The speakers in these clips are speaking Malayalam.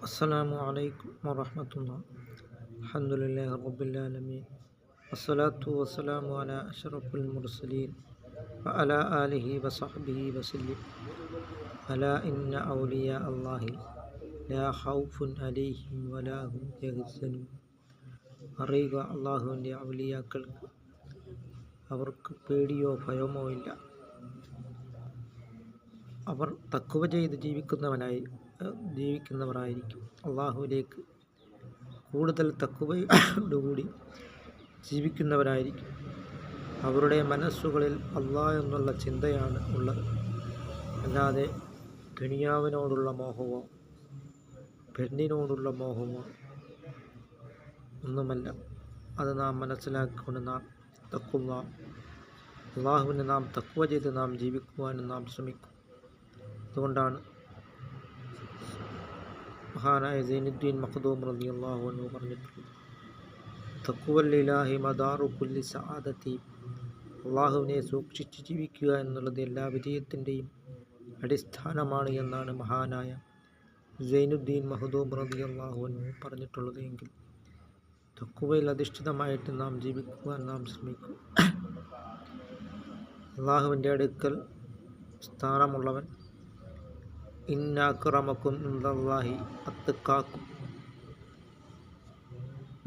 السلام عليكم ورحمة الله الحمد لله رب العالمين والصلاة والسلام على أشرف المرسلين وعلى آله وصحبه وسلم ألا إن أولياء الله لا خوف عليهم ولا هم يحزنون അറിയുക അള്ളാഹുവിൻ്റെ ഔലിയാക്കൾക്ക് അവർക്ക് പേടിയോ ഭയമോ ഇല്ല അവർ തക്കുവ ചെയ്ത് ജീവിക്കുന്നവനായി ജീവിക്കുന്നവരായിരിക്കും. അള്ളാഹുവിലേക്ക് കൂടുതൽ തക്കുവയോടുകൂടി ജീവിക്കുന്നവരായിരിക്കും. അവരുടെ മനസ്സുകളിൽ അള്ളാഹ് എന്നുള്ള ചിന്തയാണ് ഉള്ളത്. അല്ലാതെ ദുനിയാവിനോടുള്ള മോഹമോ പെണ്ണിനോടുള്ള മോഹമോ ഒന്നുമല്ല. അത് നാം മനസ്സിലാക്കിക്കൊണ്ട് നാം തക്കുവ അള്ളാഹുവിനെ നാം തക്കുവ ചെയ്ത് നാം ജീവിക്കുവാനും നാം ശ്രമിക്കും. അതുകൊണ്ടാണ് മഹാനായ സൈനുദ്ദീൻ മഖദൂം റളിയല്ലാഹു എന്ന് പറഞ്ഞിട്ടുള്ളത്. തക്കുവല്ലിലാഹി മദാറു കുല്ലി സആദത്തി അള്ളാഹുവിനെ സൂക്ഷിച്ച് ജീവിക്കുക എന്നുള്ളത് എല്ലാ വിജയത്തിന്റെയും അടിസ്ഥാനമാണ് എന്നാണ് മഹാനായ സൈനുദ്ദീൻ മഹദൂം റബി അള്ളാഹു പറഞ്ഞിട്ടുള്ളത് എങ്കിൽ തക്കുവയിൽ അധിഷ്ഠിതമായിട്ട് നാം ജീവിക്കുവാൻ നാം ശ്രമിക്കും. അള്ളാഹുവിന്റെ അടുക്കൽ സ്ഥാനമുള്ളവൻ ഇന്നാക്രമക്കും ഇന്ദാഹി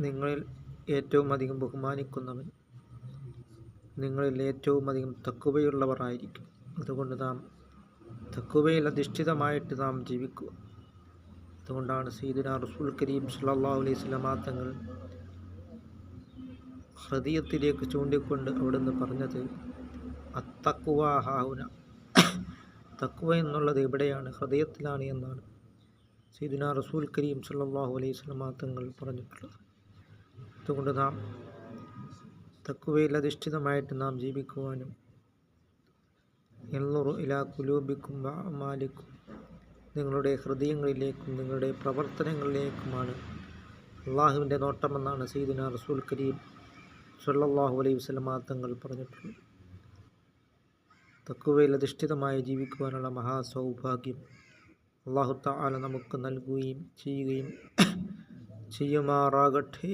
നിങ്ങളിൽ ഏറ്റവും അധികം ബഹുമാനിക്കുന്നവൻ നിങ്ങളിൽ ഏറ്റവും അധികം തക്കുവയുള്ളവർ ആയിരിക്കും. അതുകൊണ്ട് നാം തക്കുവയിൽ അധിഷ്ഠിതമായിട്ട് നാം ജീവിക്കുക. അതുകൊണ്ടാണ് സീദിന റസൂൽ കരീം സല്ലാഹു അലൈഹി സ്വലാ തങ്ങൾ ഹൃദയത്തിലേക്ക് ചൂണ്ടിക്കൊണ്ട് അവിടുന്ന് പറഞ്ഞത് അത്തക്കുവ തക്കുവ എന്നുള്ളത് എവിടെയാണ്? ഹൃദയത്തിലാണ് എന്നാണ് സീദുന റസൂൽ കരീം സല്ലാഹു അലൈഹി സ്വലമാ തങ്ങൾ പറഞ്ഞിട്ടുള്ളത്. അതുകൊണ്ട് നാം തക്കുവയിൽ അധിഷ്ഠിതമായിട്ട് നാം ജീവിക്കുവാനും എന്നുറു ഇലാ കുലൂബിക്കും മാലിക്കും നിങ്ങളുടെ ഹൃദയങ്ങളിലേക്കും നിങ്ങളുടെ പ്രവർത്തനങ്ങളിലേക്കുമാണ് അള്ളാഹുവിന്റെ നോട്ടമെന്നാണ് സീദുന റസൂൽ കരീം സല്ലാഹു അലൈഹി വസ്ലമാ തങ്ങൾ പറഞ്ഞിട്ടുള്ളത്. തക്കുവയിൽ അധിഷ്ഠിതമായി ജീവിക്കുവാനുള്ള മഹാസൗഭാഗ്യം അള്ളാഹുത്ത ആല നമുക്ക് നൽകുകയും ചെയ്യുകയും ചെയ്യുമാറാകട്ടെ.